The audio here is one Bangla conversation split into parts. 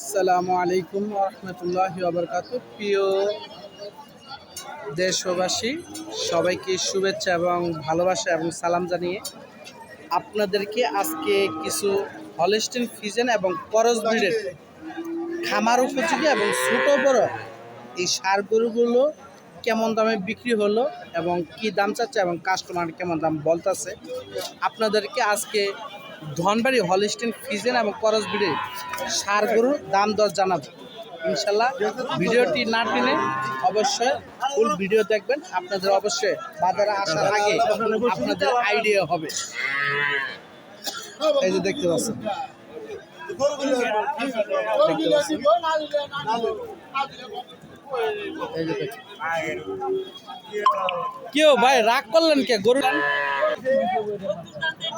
আসসালামু আলাইকুম রহমতুল্লাহ আবরকাত প্রিয় দেশবাসী, সবাইকে শুভেচ্ছা এবং ভালোবাসা এবং সালাম জানিয়ে আপনাদেরকে আজকে কিছু হলিস্টিন ফিজেন এবং করস ব্রিডের খামার উপযোগী এবং ছোট বড় এই সার গরুগুলো কেমন দামে বিক্রি হলো এবং কি দাম চাচ্ছে এবং কাস্টমার কেমন দাম বলতেছে, আপনাদেরকে আজকে ধনবাড়ি হলিস্টিন ফিজেন এবং করস ব্রিডের সার গরুর দাম দর জানাব। ইনশাল্লাহ ভিডিওটি না টেনে অবশ্যই ফুল ভিডিও দেখবেন। আপনাদের অবশ্যই বাজারে আসার আগে আপনাদের আইডিয়া হবে। এই যে দেখতে পাচ্ছেন। দেখতে পাচ্ছেন এই যে দেখেন। কি ও ভাই রাগ করলেন কে? গরু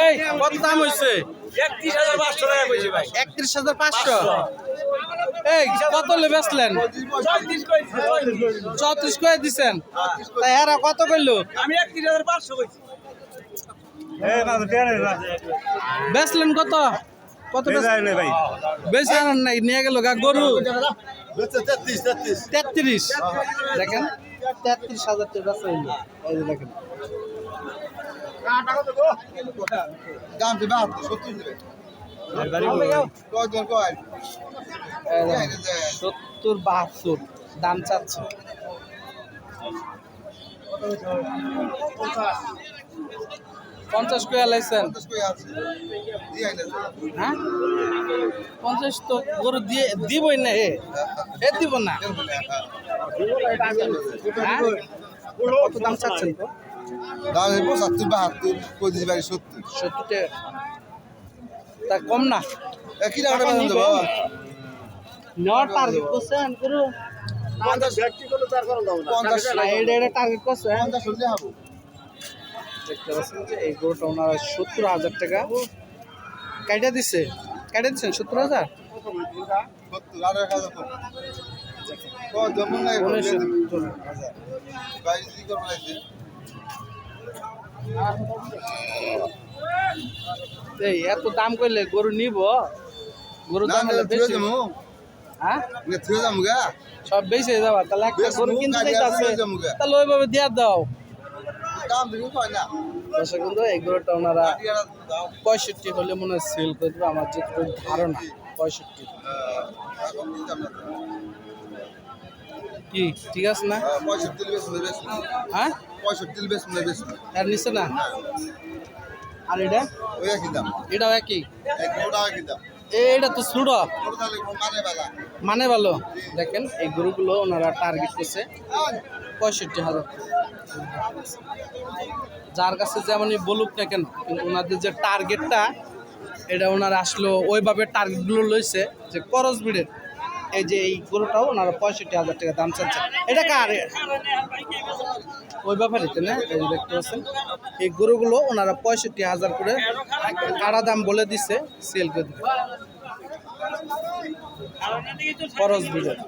এই দাম একত্রিশ হাজার কত করে দিছেন। তাই কত করল আমি বেচলেন কত? কত নাই, নিয়ে গেল গরু। তেত্রিশ। দেখেন, তেত্রিশ হাজার টাকা দেখেন। দাম দিবে বাহাত্তর সত্তর দিবে কয় বাহাত্তর দাম চাচ্ছে। পঞ্চাশ করে লাইছেন? হ্যাঁ? পঞ্চাশ তো গরু দিয়ে দিবই না এ। এ দিব না। হ্যাঁ? কত দাম চাচ্ছেন তো? দাম হইব সত্তর বাহাত্তর দিছি বাড়ি সত্তর? সত্তর টাকা। তা কম না। একই টাকা বেতন দেবো? নেওয়ার টার্গেট করছেন গরু পঞ্চাশ পঞ্চাশ না এটা এটা টার্গেট করছেন পঞ্চাশ হলে হব। দেখতে পাচ্ছেন যে এই গরুটা ওনারা সত্তর হাজার টাকা। কাইটা দিচ্ছে কাইটা দিচ্ছেন সত্তর হাজার? সত্তর হাজার কম কয় জমন নাই উনসত্তর হাজার বাইশ কি করব লাগছে এই এত দাম করলে গরু নিব? গরু দাম হলে বেশি। হ্যাঁ? সব বেশি হয়ে যাবা তাহলে একটা গরু কিনতে চাইতাছে। তাহলে ওইভাবে দিয়া দাও। দর্শক বন্ধু এই গরুটা ওনারা পঁয়ষট্টি হলে মনে হয় সেল করে দেবে আমার যেটুকু ধারণা পঁয়ষট্টি। কি? ঠিক আছে না? হ্যাঁ বেশ মনে বেশ। এর না? আর এটা? এটাও একই? এক একই দাম। এটা তো ছোট। মানে মানে ভালো। দেখেন এই গরুগুলো ওনারা টার্গেট করছে পঁয়ষট্টি হাজার। যার কাছে যেমনই বলুক না কেন কিন্তু ওনাদের যে টার্গেটটা এটা ওনারা আসলো ওইভাবে টার্গেটগুলো লইছে যে করস বিড়ের এই যে এই গরুটাও ওনারা পঁয়ষট্টি হাজার টাকা দাম চাচ্ছে। এটা কার? ওই ব্যাপারে না? এই দেখতে পাচ্ছেন। এই গরুগুলো ওনারা পঁয়ষট্টি হাজার করে কাড়া দাম বলে দিছে সেল করে দিবে খরচ বিড়ের